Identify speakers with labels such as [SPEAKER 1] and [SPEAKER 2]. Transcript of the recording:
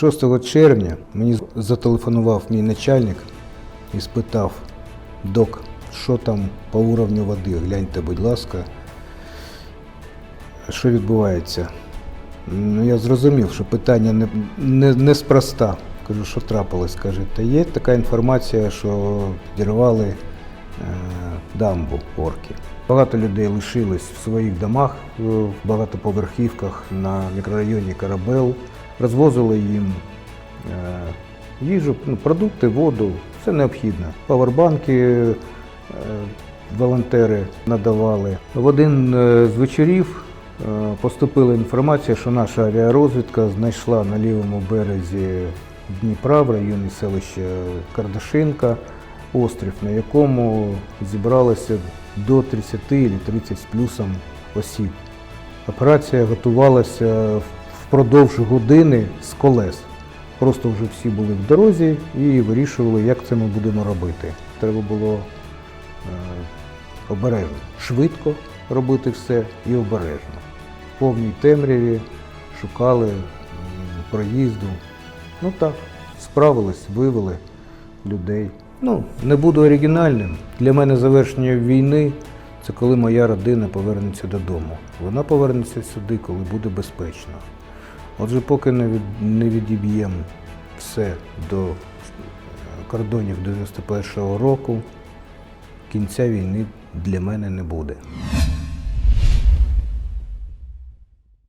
[SPEAKER 1] 6 червня мені зателефонував мій начальник і спитав, док, що там по уровню води, гляньте, будь ласка, що відбувається. Ну, я зрозумів, що питання не, не, неспроста. Кажу, що трапилось. Каже, та є така інформація, що підірвали е, дамбу орки. Багато людей лишились в своїх домах, в багатоповерхівках на мікрорайоні Карабел, розвозили їм е, їжу, ну, продукти, воду, все необхідне. Павербанки е, волонтери надавали. В один е, з вечорів е, поступила інформація, що наша авіарозвідка знайшла на лівому березі Дніпра в районі селища Кардашинка острів, на якому зібралося до 30 або 30 з плюсом осіб. Операція готувалася впродовж години з колес. Просто вже всі були в дорозі і вирішували, як це ми будемо робити. Треба було е, обережно, швидко робити все і обережно. В повній темряві шукали проїзду. Ну так, справились, вивели людей. Ну, не буду оригінальним. Для мене завершення війни це коли моя родина повернеться додому. Вона повернеться сюди, коли буде безпечно. Отже, поки не, від, не відіб'ємо все до е, кордонів 91-го року, кінця війни для мене не буде.